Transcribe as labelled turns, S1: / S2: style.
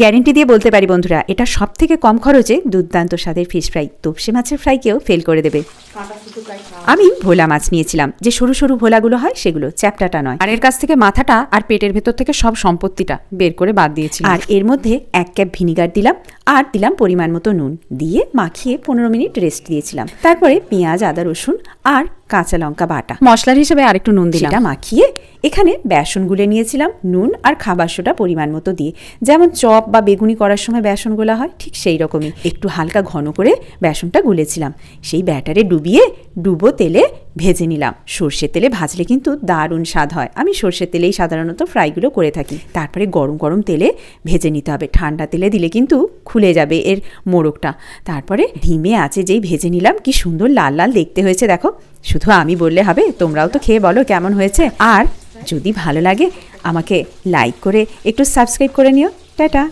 S1: Guarantee দিয়ে বলতে পারি বন্ধুরা, এটা সব থেকে কম খরচে দুর্দান্ত স্বাদের ফিশ ফ্রাই তোপসে মাছের ফ্রাইকেও ফেল করে দেবে। আমি ভোলা মাছ নিয়েছিলাম। যে সরু সরু ভোলাগুলো হয়, সেগুলো চ্যাপটাটা নয়। আর এর কাছ থেকে মাথাটা আর পেটের ভেতর থেকে সব সম্পত্তিটা বের করে বাদ দিয়েছিলাম। আর এর মধ্যে এক ক্যাপ ভিনিগার দিলাম, আর দিলাম পরিমাণ মতো নুন। দিয়ে মাখিয়ে পনেরো মিনিট রেস্ট দিয়েছিলাম। তারপরে পেঁয়াজ, আদা, রসুন, আর কাঁচা লঙ্কা বাটা। মশলার হিসেবে আরেকটু নুন দিলাম। মাখিয়ে এখানে বেসন গুলে নিয়েছিলাম। নুন আর খাবার সোটা পরিমাণ মতো দিয়ে। যেমন চপ বা বেগুনি করার সময় বেসন গোলা হয় ঠিক সেই রকমই। একটু হালকা ঘন করে বেসনটা গুলেছিলাম। সেই ব্যাটারে ডুবিয়ে ডুবো তেলে ভেজে নিলাম। সর্ষের তেলে ভাজলে কিন্তু দারুণ স্বাদ হয়। আমি সর্ষের তেলেই সাধারণত ফ্রাইগুলো করে থাকি। তারপরে গরম গরম তেলে ভেজে নিতে হবে। ঠান্ডা তেলে দিলে কিন্তু খুলে যাবে এর মোড়কটা। তারপরে ধিমে আছে যেই ভেজে নিলাম, কি সুন্দর লাল লাল দেখতে হয়েছে দেখো। শুধু আমি বললে হবে, তোমরাও তো খেয়ে বলো কেমন হয়েছে। আর যদি ভালো লাগে, আমাকে লাইক করে একটু সাবস্ক্রাইব করে নিও। টাটা।